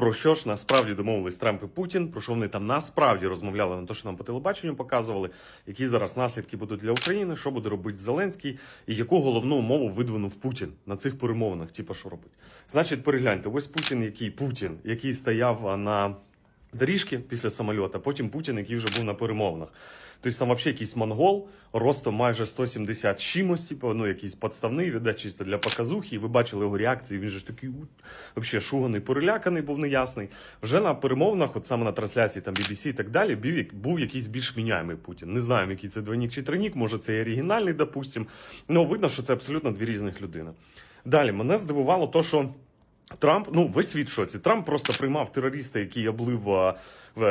про що ж насправді домовились Трамп і Путін, про що вони там насправді розмовляли? На те, що нам по телебаченню показували, які зараз наслідки будуть для України, що буде робити Зеленський, і яку головну умову видвинув Путін на цих перемовинах. Типа, що робить? Значить, перегляньте, ось Путін, який Путін, який стояв на доріжки після самольота, потім Путін, який вже був на перемовинах. Тобто там взагалі якийсь монгол, ростом майже 170 з чимось, типу, ну якийсь подставний, віддать чисто для показухи. І ви бачили його реакції. Він же ж такий взагалі шуганий, переляканий, був неясний. Вже на перемовинах, от саме на трансляції там BBC і так далі, був, був якийсь більш міняємий Путін. Не знаємо, який це двойник чи тройник, може це і оригінальний, допустим. Ну видно, що це абсолютно дві різних людини. Далі мене здивувало то, що. Трамп, ну весь світ в шоці. Трамп просто приймав терориста, який облив в-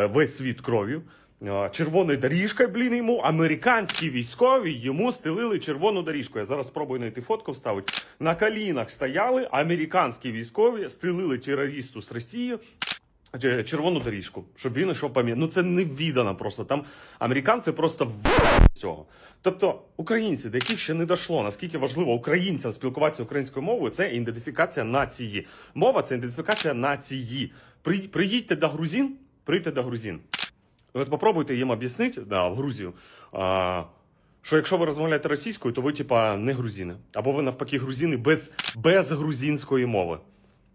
весь світ кров'ю. А, Червоною доріжкою, блін, йому американські військові йому стелили червону доріжку. Я зараз спробую знайти фотку вставити. На колінах стояли американські військові, стелили терористу з Росії червону доріжку, щоб він йшов пам'ятати. Ну це не віддано просто. Там американці просто в цього. Тобто українці, до яких ще не дійшло, наскільки важливо українцям спілкуватися українською мовою, це ідентифікація нації. Мова це ідентифікація нації. Приїдьте до грузин, приїдьте до грузин. От попробуйте їм об'яснити да, в Грузію. А, що якщо ви розмовляєте російською, то ви, типа, не грузини. Або ви навпаки грузини без, без грузинської мови.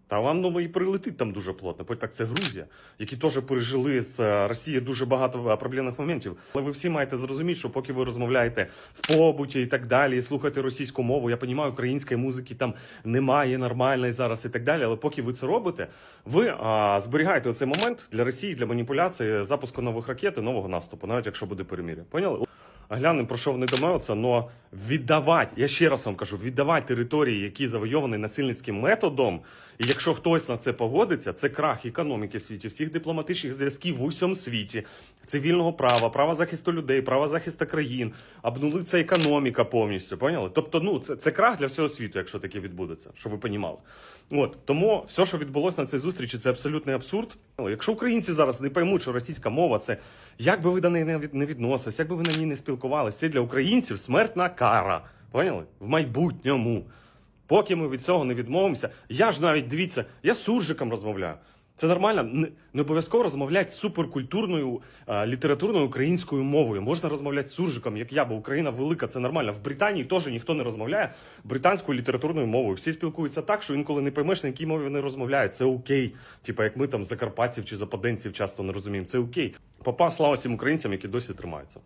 Та вам ну, і прилетить там дуже плотно. Бо так це Грузія, які теж пережили з е, Росією дуже багато е, проблемних моментів. Але ви всі маєте зрозуміти, що поки ви розмовляєте в побуті і так далі, і слухаєте російську мову, я розумію, української музики там немає нормальної зараз і так далі. Але поки ви це робите, ви а, зберігаєте оцей момент для Росії для маніпуляції, запуску нових ракет і нового наступу, навіть якщо буде перемір'я. Поняли? Глянемо, про що вони домовляться, але віддавати, я ще раз вам кажу, віддавати території, які завойовані насильницьким методом. І якщо хтось на це погодиться, це крах економіки в світі, всіх дипломатичних зв'язків в усьому світі, цивільного права, права захисту людей, права захисту країн, обнулиться економіка повністю. Поняли? Тобто, ну це, це крах для всього світу, якщо таке відбудеться, щоб ви понімали. От тому все, що відбулося на цій зустрічі, це абсолютний абсурд. Якщо українці зараз не поймуть, що російська мова це як би ви до неї не відносились, як би ви на ній не спілкувалися, це для українців смертна кара. Поняли? В майбутньому. Поки ми від цього не відмовимося, я ж навіть дивіться, я з суржиком розмовляю. Це нормально, не, обов'язково розмовляти суперкультурною а, літературною українською мовою. Можна розмовляти суржиком, як я, бо Україна велика, це нормально. В Британії теж ніхто не розмовляє британською літературною мовою. Всі спілкуються так, що інколи не поймеш, на якій мові вони розмовляють. Це окей. Типа як ми там закарпатців чи западенців часто не розуміємо. Це окей. Папа, слава всім українцям, які досі тримаються.